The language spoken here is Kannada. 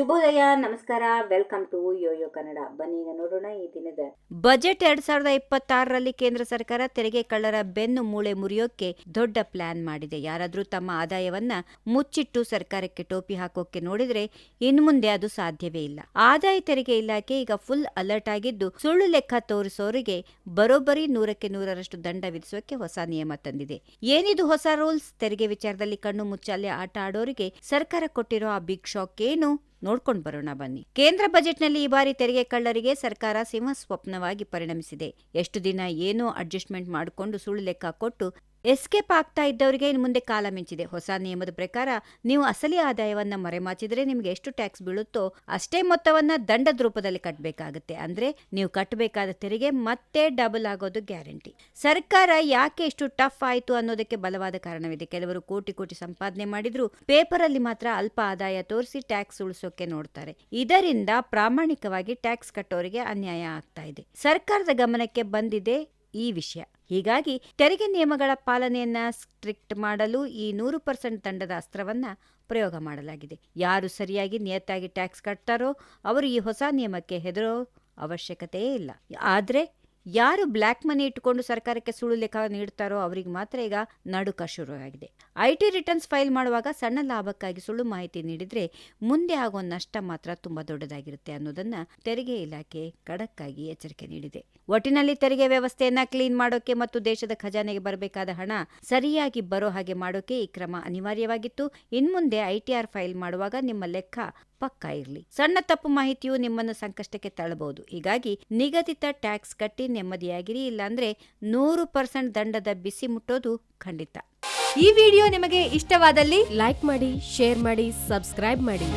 ಶುಭೋದಯ, ನಮಸ್ಕಾರ. ವೆಲ್ಕಮ್ ಟು ಯೋಯೋ ಕನ್ನಡ ಬನ್ನಿ ಈಗ ನೋಡೋಣ ಈ ದಿನದ ಬಜೆಟ್ ಎರಡ್ ಸಾವಿರದ ಇಪ್ಪತ್ತಾರರಲ್ಲಿ ಕೇಂದ್ರ ಸರ್ಕಾರ ತೆರಿಗೆ ಕಳ್ಳರ ಬೆನ್ನು ಮೂಳೆ ಮುರಿಯೋಕೆ ದೊಡ್ಡ ಪ್ಲಾನ್ ಮಾಡಿದೆ. ಯಾರಾದ್ರೂ ತಮ್ಮ ಆದಾಯವನ್ನ ಮುಚ್ಚಿಟ್ಟು ಸರ್ಕಾರಕ್ಕೆ ಟೋಪಿ ಹಾಕೋಕೆ ನೋಡಿದ್ರೆ ಇನ್ನು ಮುಂದೆ ಅದು ಸಾಧ್ಯವೇ ಇಲ್ಲ. ಆದಾಯ ತೆರಿಗೆ ಇಲಾಖೆ ಈಗ ಫುಲ್ ಅಲರ್ಟ್ ಆಗಿದ್ದು, ಸುಳ್ಳು ಲೆಕ್ಕ ತೋರಿಸೋರಿಗೆ ಬರೋಬ್ಬರಿ ನೂರಕ್ಕೆ ನೂರರಷ್ಟು ದಂಡ ವಿಧಿಸೋಕೆ ಹೊಸ ನಿಯಮ ತಂದಿದೆ. ಏನಿದು ಹೊಸ ರೂಲ್ಸ್ ತೆರಿಗೆ ವಿಚಾರದಲ್ಲಿ ಕಣ್ಣು ಮುಚ್ಚಾಲೆ ಆಟ ಆಡೋರಿಗೆ ಸರ್ಕಾರ ಕೊಟ್ಟಿರೋ ಆ ಬಿಗ್ ಶಾಕ್ ಏನು? ನೋಡ್ಕೊಂಡು ಬರೋಣ ಬನ್ನಿ. ಕೇಂದ್ರ ಬಜೆಟ್ನಲ್ಲಿ ಈ ಬಾರಿ ತೆರಿಗೆ ಕಳ್ಳರಿಗೆ ಸರ್ಕಾರ ಸಿಂಹ ಸ್ವಪ್ನವಾಗಿ ಪರಿಣಮಿಸಿದೆ. ಎಷ್ಟು ದಿನ ಏನೋ ಅಡ್ಜಸ್ಟ್ಮೆಂಟ್ ಮಾಡಿಕೊಂಡು ಸುಳ್ಳು ಲೆಕ್ಕ ಕೊಟ್ಟು ಎಸ್ಕೇಪ್ ಆಗ್ತಾ ಇದ್ದವರಿಗೆ ಇನ್ನು ಮುಂದೆ ಕಾಲ ಮಿಂಚಿದೆ. ಹೊಸ ನಿಯಮದ ಪ್ರಕಾರ ನೀವು ಅಸಲಿ ಆದಾಯವನ್ನ ಮರೆಮಾಚಿದ್ರೆ ನಿಮಗೆ ಎಷ್ಟು ಟ್ಯಾಕ್ಸ್ ಬೀಳುತ್ತೋ ಅಷ್ಟೇ ಮೊತ್ತವನ್ನ ದಂಡದ ರೂಪದಲ್ಲಿ ಕಟ್ಟಬೇಕಾಗುತ್ತೆ ಅಂದ್ರೆ ನೀವು ಕಟ್ಟಬೇಕಾದ ತೆರಿಗೆ ಮತ್ತೆ ಡಬಲ್ ಆಗೋದು ಗ್ಯಾರಂಟಿ. ಸರ್ಕಾರ ಯಾಕೆ ಇಷ್ಟು ಟಫ್ ಆಯಿತು ಅನ್ನೋದಕ್ಕೆ ಬಲವಾದ ಕಾರಣವಿದೆ. ಕೆಲವರು ಕೋಟಿ ಕೋಟಿ ಸಂಪಾದನೆ ಮಾಡಿದ್ರು ಪೇಪರ್ ಅಲ್ಲಿ ಮಾತ್ರ ಅಲ್ಪ ಆದಾಯ ತೋರಿಸಿ ಟ್ಯಾಕ್ಸ್ ಉಳಿಸೋಕೆ ನೋಡ್ತಾರೆ. ಇದರಿಂದ ಪ್ರಾಮಾಣಿಕವಾಗಿ ಟ್ಯಾಕ್ಸ್ ಕಟ್ಟೋರಿಗೆ ಅನ್ಯಾಯ ಆಗ್ತಾ ಇದೆ. ಸರ್ಕಾರದ ಗಮನಕ್ಕೆ ಬಂದಿದೆ ಈ ವಿಷಯ. ಹೀಗಾಗಿ ತೆರಿಗೆ ನಿಯಮಗಳ ಪಾಲನೆಯನ್ನ ಸ್ಟ್ರಿಕ್ಟ್ ಮಾಡಲು ಈ ನೂರು ಪರ್ಸೆಂಟ್ ತಂಡದ ಅಸ್ತ್ರವನ್ನ ಪ್ರಯೋಗ ಮಾಡಲಾಗಿದೆ. ಯಾರು ಸರಿಯಾಗಿ ನಿಯತ್ತಾಗಿ ಟ್ಯಾಕ್ಸ್ ಕಟ್ತಾರೋ ಅವರು ಈ ಹೊಸ ನಿಯಮಕ್ಕೆ ಹೆದರೋ ಅವಶ್ಯಕತೆಯೇ ಇಲ್ಲ. ಆದ್ರೆ ಯಾರು ಬ್ಲ್ಯಾಕ್ ಮನಿ ಇಟ್ಟುಕೊಂಡು ಸರ್ಕಾರಕ್ಕೆ ಸುಳ್ಳು ಲೆಕ್ಕ ನೀಡ್ತಾರೋ ಅವರಿಗೆ ಮಾತ್ರ ಈಗ ನಡುಕ ಶುರುವಾಗಿದೆ. ಐಟಿ ರಿಟರ್ನ್ಸ್ ಫೈಲ್ ಮಾಡುವಾಗ ಸಣ್ಣ ಲಾಭಕ್ಕಾಗಿ ಸುಳ್ಳು ಮಾಹಿತಿ ನೀಡಿದ್ರೆ ಮುಂದೆ ಆಗೋ ನಷ್ಟ ಮಾತ್ರ ತುಂಬಾ ದೊಡ್ಡದಾಗಿರುತ್ತೆ ಅನ್ನೋದನ್ನ ತೆರಿಗೆ ಇಲಾಖೆ ಖಡಕ್ಕಾಗಿ ಎಚ್ಚರಿಕೆ ನೀಡಿದೆ. ಒಟ್ಟಿನಲ್ಲಿ ತೆರಿಗೆ ವ್ಯವಸ್ಥೆಯನ್ನ ಕ್ಲೀನ್ ಮಾಡೋಕೆ ಮತ್ತು ದೇಶದ ಖಜಾನೆಗೆ ಬರಬೇಕಾದ ಹಣ ಸರಿಯಾಗಿ ಬರೋ ಹಾಗೆ ಮಾಡೋಕೆ ಈ ಕ್ರಮ ಅನಿವಾರ್ಯವಾಗಿತ್ತು. ಇನ್ಮುಂದೆ ಐಟಿಆರ್ ಫೈಲ್ ಮಾಡುವಾಗ ನಿಮ್ಮ ಲೆಕ್ಕ ಪಕ್ಕಾ ಇರಲಿ. ಸಣ್ಣ ತಪ್ಪು ಮಾಹಿತಿಯು ನಿಮ್ಮನ್ನು ಸಂಕಷ್ಟಕ್ಕೆ ತಳ್ಳಬಹುದು. ಹೀಗಾಗಿ ನಿಗದಿತ ಟ್ಯಾಕ್ಸ್ ಕಟ್ಟಿ ನೆಮ್ಮದಿಯಾಗಿರಿ, ಇಲ್ಲಾಂದ್ರೆ ನೂರು ಪರ್ಸೆಂಟ್ ದಂಡದ ಬಿಸಿ ಮುಟ್ಟೋದು ಖಂಡಿತ. ಈ ವಿಡಿಯೋ ನಿಮಗೆ ಇಷ್ಟವಾದಲ್ಲಿ ಲೈಕ್ ಮಾಡಿ, ಶೇರ್ ಮಾಡಿ, ಸಬ್ಸ್ಕ್ರೈಬ್ ಮಾಡಿ.